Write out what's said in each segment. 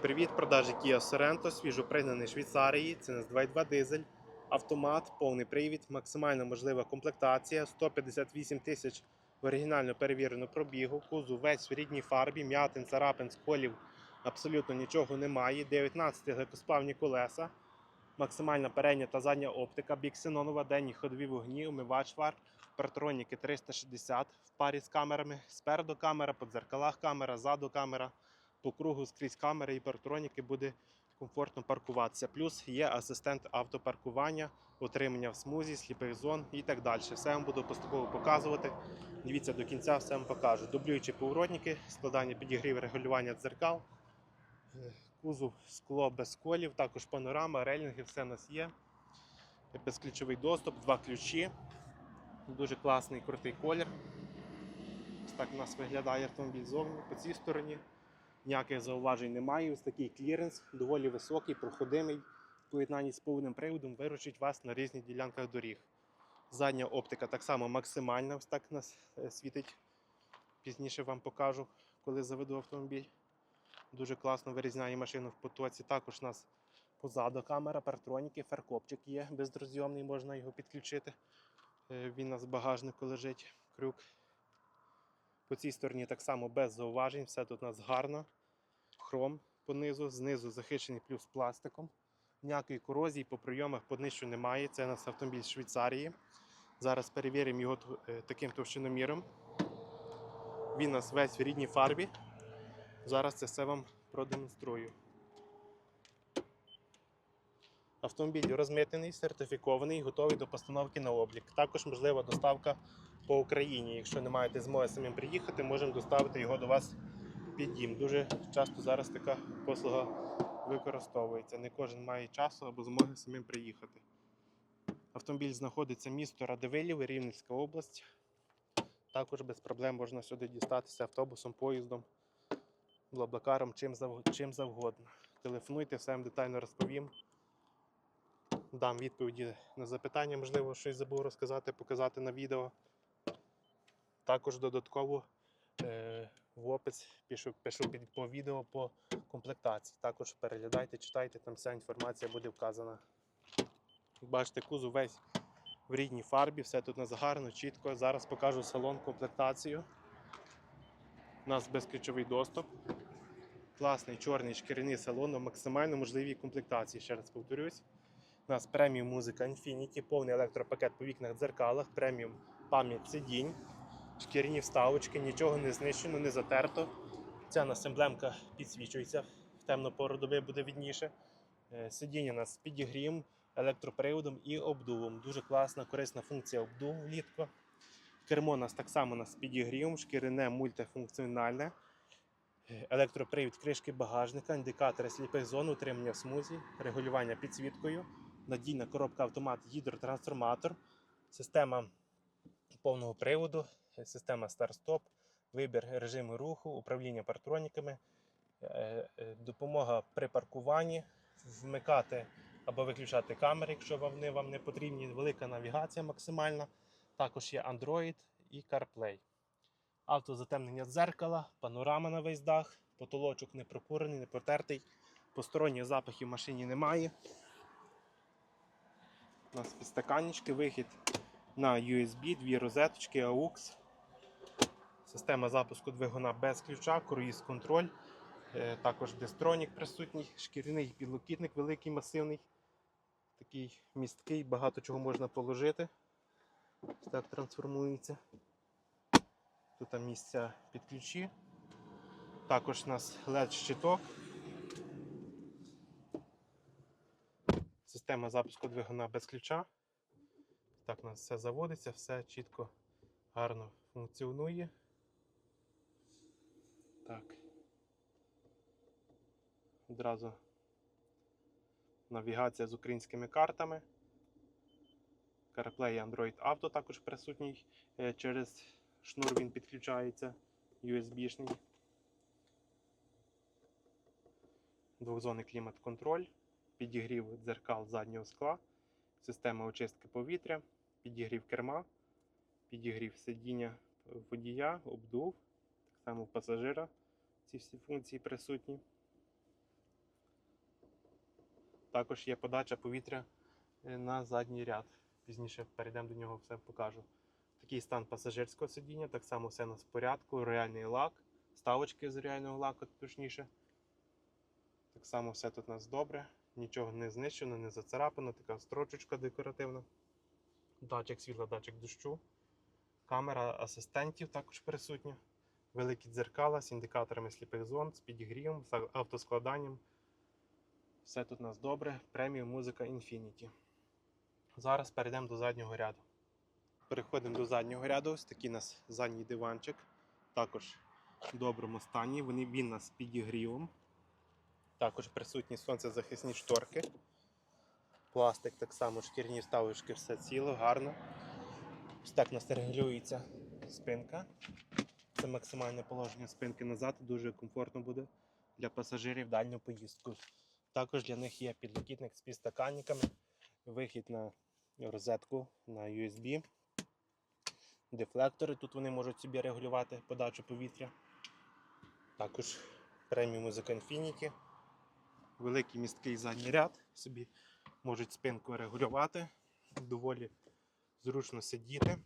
Привіт, продажі Kia Sorento, свіжопригнаний Швейцарії, це нас 2.2 дизель, автомат, повний привід, максимально можлива комплектація, 158 тисяч в оригінально перевірену пробігу, кузов весь в рідній фарбі, м'ятин, царапин, сколів, абсолютно нічого немає, 19 гликосплавні колеса, максимальна передня та задня оптика, біксенонова, денні ходові вогні, умивач фар, партроніки 360 в парі з камерами, спереду камера, по дзеркалах камера, ззаду камера по кругу скрізь камери і парктроніки буде комфортно паркуватися. Плюс є асистент автопаркування, отримання в смузі, сліпих зон і так далі. Все вам буду поступово показувати. Дивіться до кінця, все вам покажу. Дублюючі поворотники, складання підігрів, регулювання дзеркал, кузов, скло без колів, також панорама, релінги, все у нас є. Безключовий доступ, два ключі. Дуже класний, крутий колір. Ось так у нас виглядає автомобіль зовні по цій стороні. Ніяких зауважень немає. Ось такий кліренс, доволі високий, проходимий. В поєднанні з повним приводом виручить вас на різних ділянках доріг. Задня оптика так само максимальна, ось так нас е, світить. Пізніше вам покажу, коли заведу автомобіль. Дуже класно вирізняє машину в потоці. Також у нас позаду камера, партроніки, фаркопчик є бездрозйомний, можна його підключити. Е, Він у нас в багажнику лежить, крюк. По цій стороні так само без зауважень, все тут у нас гарно. Хром понизу, знизу захищений плюс пластиком. Ніякої корозії по прийомах по днищу немає. Це у нас автомобіль Швейцарії. Зараз перевіримо його е, таким товщиноміром. Він у нас весь в рідній фарбі. Зараз це все вам продемонструю. Автомобіль розмитнений, сертифікований, готовий до постановки на облік. Також можлива доставка по Україні. Якщо не маєте змоги самим приїхати, можемо доставити його до вас під. Дуже часто зараз така послуга використовується. Не кожен має часу або змоги самим приїхати. Автомобіль знаходиться місто Радивилів, Рівненська область. Також без проблем можна сюди дістатися автобусом, поїздом, блаблакаром, чим, чим завгодно. Телефонуйте, все вам детально розповім. Дам відповіді на запитання, можливо, щось забув розказати, показати на відео. Також додатково в опис пишу, під по відео по комплектації. Також переглядайте, читайте, там вся інформація буде вказана. Бачите, кузов весь в рідній фарбі, все тут на гарно, чітко. Зараз покажу салон комплектацію. У нас безключовий доступ. Класний чорний шкіряний салон максимально можливій комплектації. Ще раз повторюсь. У нас преміум музика Infinity, повний електропакет по вікнах дзеркалах, преміум пам'ять сидінь, шкіряні вставочки, нічого не знищено, не затерто. Ця нас емблемка підсвічується, в темну пору доби буде відніше. Е, Сидіння нас з підігрівом, електроприводом і обдувом. Дуже класна, корисна функція обдуву влітку. Кермо у нас так само з підігрівом, шкіряне мультифункціональне. Е, Електропривід кришки багажника, індикатори сліпих зон, утримання в смузі, регулювання підсвіткою, надійна коробка автомат, гідротрансформатор, система повного приводу, система старт-стоп, вибір режиму руху, управління партроніками, е, е, допомога при паркуванні, вмикати або виключати камери, якщо вони вам не потрібні, велика навігація максимальна. Також є Android і CarPlay. Автозатемнення дзеркала, панорама на весь дах, потолочок не прокурений, не протертий, посторонніх запахів в машині немає. У нас підстаканнички, вихід на USB, дві розеточки, AUX. Система запуску двигуна без ключа, круїз контроль. Е, Також дистронік присутній, шкіряний підлокітник великий, масивний, такий місткий, багато чого можна положити. Так трансформується. Тут там місця під ключі. Також у нас LED-щиток. Система запуску двигуна без ключа. Так у нас все заводиться, все чітко, гарно функціонує. Так. Одразу навігація з українськими картами. CarPlay і Android Auto також присутній. Е, Через шнур він підключається USB-шний. Двохзонний клімат-контроль, підігрів дзеркал заднього скла, система очистки повітря, підігрів керма, підігрів сидіння водія, обдув, так само пасажира. Ці всі функції присутні. Також є подача повітря е, на задній ряд. Пізніше перейдемо до нього, все покажу. Такий стан пасажирського сидіння, так само все у порядку, реальний лак, ставочки з реального лаку, точніше. Так само все тут у нас добре, нічого не знищено, не зацарапано, така строчечка декоративна. Датчик світла, датчик дощу. Камера асистентів також присутня. Великі дзеркала з індикаторами сліпих зон, з підігрівом, з автоскладанням. Все тут у нас добре. Преміум музика Infinity. Зараз перейдемо до заднього ряду. Переходимо до заднього ряду. Ось такий у нас задній диванчик. Також в доброму стані. Вони, він нас підігрівом. Також присутні сонцезахисні шторки. Пластик так само, шкірні вставочки, все ціло, гарно. Ось так у нас регулюється спинка. Це максимальне положення спинки назад. Дуже комфортно буде для пасажирів дальню поїздку. Також для них є підлокітник з підстаканниками, вихід на розетку на USB. Дефлектори. Тут вони можуть собі регулювати подачу повітря. Також преміум Music Infinity. Великий місткий задній ряд. Собі можуть спинку регулювати. Доволі зручно сидіти.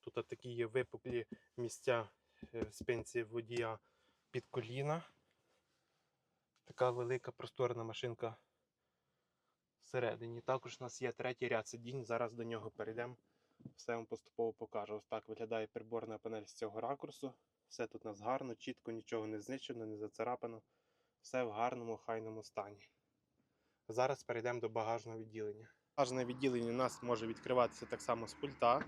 Тут такі є випуклі місця спинці водія під коліна. Така велика просторна машинка всередині. Також у нас є третій ряд сидінь. Зараз до нього перейдемо. Все вам поступово покажу. Ось так виглядає приборна панель з цього ракурсу. Все тут у нас гарно, чітко, нічого не знищено, не зацарапано. Все в гарному, хайному стані. Зараз перейдемо до багажного відділення. Багажне відділення у нас може відкриватися так само з пульта,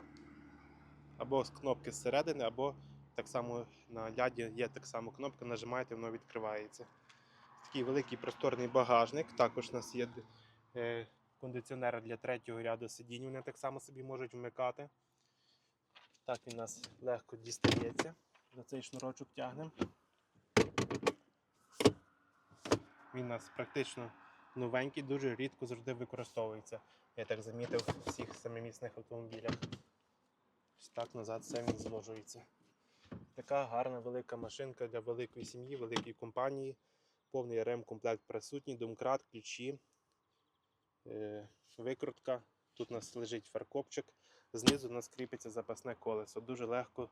або з кнопки зсередини, або так само на ляді є так само кнопка, нажимаєте, воно відкривається. Такий великий просторний багажник. Також у нас є е, кондиціонери для третього ряду сидінь. Вони так само собі можуть вмикати. Так він у нас легко дістається. За цей шнурочок тягнемо. Він у нас практично новенький, дуже рідко завжди використовується. Я так замітив в всіх семимісних автомобілях. Ось так назад все він зложується. Така гарна велика машинка для великої сім'ї, великої компанії. Повний ремкомплект присутній, домкрат, ключі, е, викрутка. Тут у нас лежить фаркопчик. Знизу у нас кріпиться запасне колесо. Дуже легко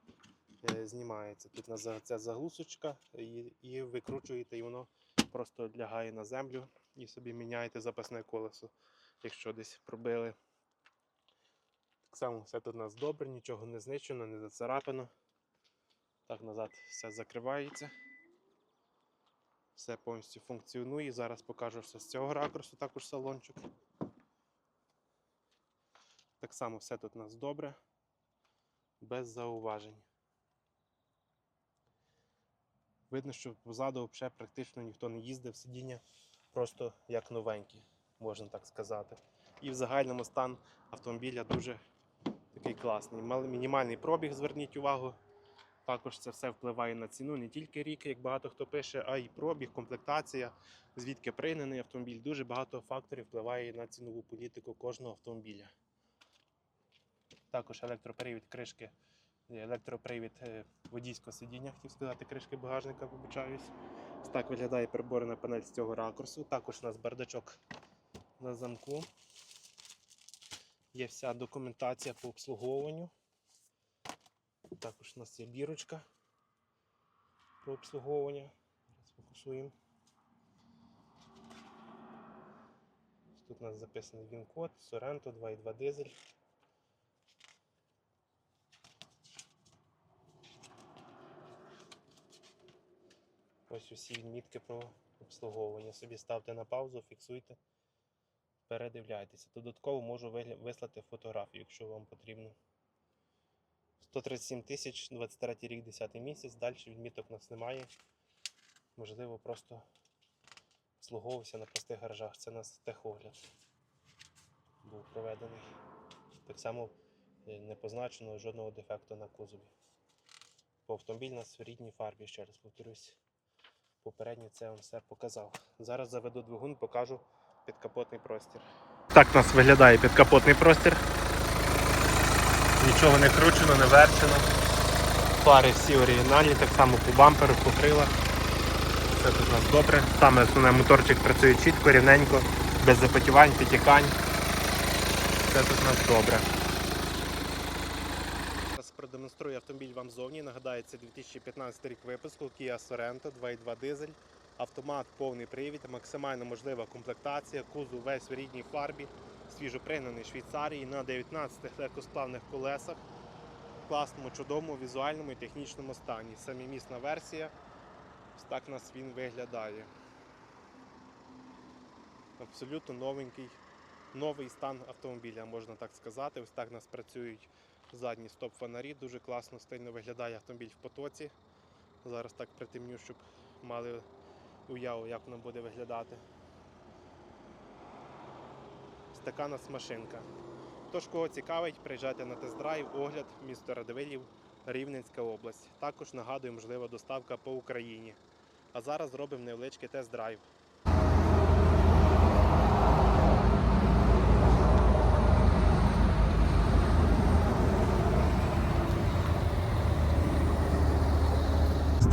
е, знімається. Тут у нас ця заглушечка і, і викручуєте, і воно просто лягає на землю і собі міняєте запасне колесо, якщо десь пробили. Так само все тут у нас добре, нічого не знищено, не зацарапано. Так, назад все закривається. Все повністю функціонує. Зараз покажу все з цього ракурсу, також салончик. Так само все тут у нас добре, без зауважень. Видно, що позаду взагалі практично ніхто не їздив, сидіння просто як новенькі, можна так сказати. І в загальному стан автомобіля дуже такий класний. Мінімальний пробіг, зверніть увагу. Також це все впливає на ціну не тільки рік, як багато хто пише, а й пробіг, комплектація, звідки пригнаний автомобіль. Дуже багато факторів впливає на цінову політику кожного автомобіля. Також електропривід кришки, е, електропривід е, водійського сидіння, хотів сказати, кришки багажника, вибачаюсь. Так виглядає приборна панель з цього ракурсу. Також у нас бардачок на замку. Є вся документація по обслуговуванню. Також у нас є бірочка про обслуговування. Зараз фокусуємо. Тут у нас записаний він-код, Sorento 2.2 дизель. Ось усі відмітки про обслуговування. Собі ставте на паузу, фіксуйте, передивляйтеся. Додатково можу вислати фотографію, якщо вам потрібно. 137 тисяч, 23 рік, 10 місяць. Далі відміток у нас немає. Можливо, просто обслуговувався на пустих гаражах. Це у нас техогляд був проведений. Так само е, не позначено жодного дефекту на кузові. По автомобіль у нас в рідній фарбі, ще раз повторюсь. Попередньо це вам все показав. Зараз заведу двигун, покажу підкапотний простір. Так у нас виглядає підкапотний простір. Нічого не кручено, не верчено. Фари всі оригінальні, так само по бамперу, по крилах. Все тут у нас добре. Саме основне моторчик працює чітко, рівненько. без запотівань, підтікань. Все тут у нас добре. Зараз продемонструю автомобіль вам зовні. Нагадаю, це 2015 рік випуску Kia Sorento 2.2 дизель. Автомат повний привід, максимально можлива комплектація, кузов весь в рідній фарбі, свіжопригнаний Швейцарії на 19 легкосплавних колесах, в класному, чудовому візуальному і технічному стані. Самімісна версія. Ось так у нас він виглядає. Абсолютно новенький, новий стан автомобіля, можна так сказати. Ось так у нас працюють задні стоп-фонарі. Дуже класно, стильно виглядає автомобіль в потоці. Зараз так притемню, щоб мали уяву, як воно буде виглядати. Така нас машинка. Тож, кого цікавить, приїжджайте на тест-драйв, огляд, місто Радивилів, Рівненська область. Також нагадую, можлива доставка по Україні. А зараз зробимо невеличкий тест-драйв.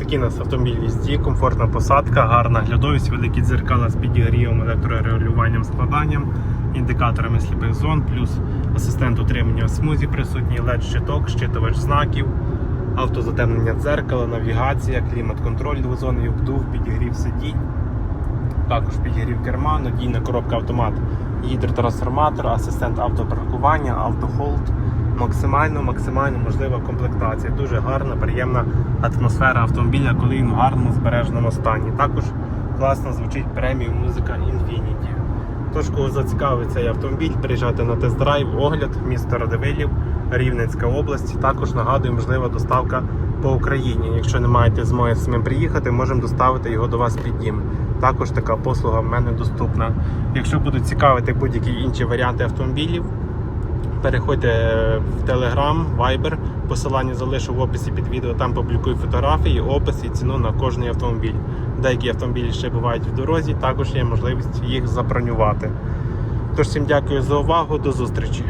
Такий нас автомобіль візді, комфортна посадка, гарна глядовість, великі дзеркала з підігрівом, електрорегулюванням, складанням, індикаторами сліпих зон, плюс асистент утримання в смузі присутній, led щиток, щитувач знаків, автозатемнення дзеркала, навігація, клімат-контроль двозонний обдув, підігрів сидінь, також підігрів керма, надійна коробка автомат, гідротрансформатор, асистент автопаркування, автохолд. Максимально, максимально можлива комплектація. Дуже гарна, приємна атмосфера автомобіля, коли він в гарному збереженому стані. Також класно звучить преміум музика Infinity. Тож, кого зацікавить цей автомобіль, приїжджайте на тест-драйв, огляд, місто Радивилів, Рівненська область. Також нагадую, можлива доставка по Україні. Якщо не маєте змоги самим приїхати, можемо доставити його до вас під дім. Також така послуга в мене доступна. Якщо будуть цікавити будь-які інші варіанти автомобілів, переходьте в Telegram, Viber. Посилання залишу в описі під відео. Там публікую фотографії, опис і ціну на кожний автомобіль. Деякі автомобілі ще бувають в дорозі, також є можливість їх забронювати. Тож всім дякую за увагу, до зустрічі.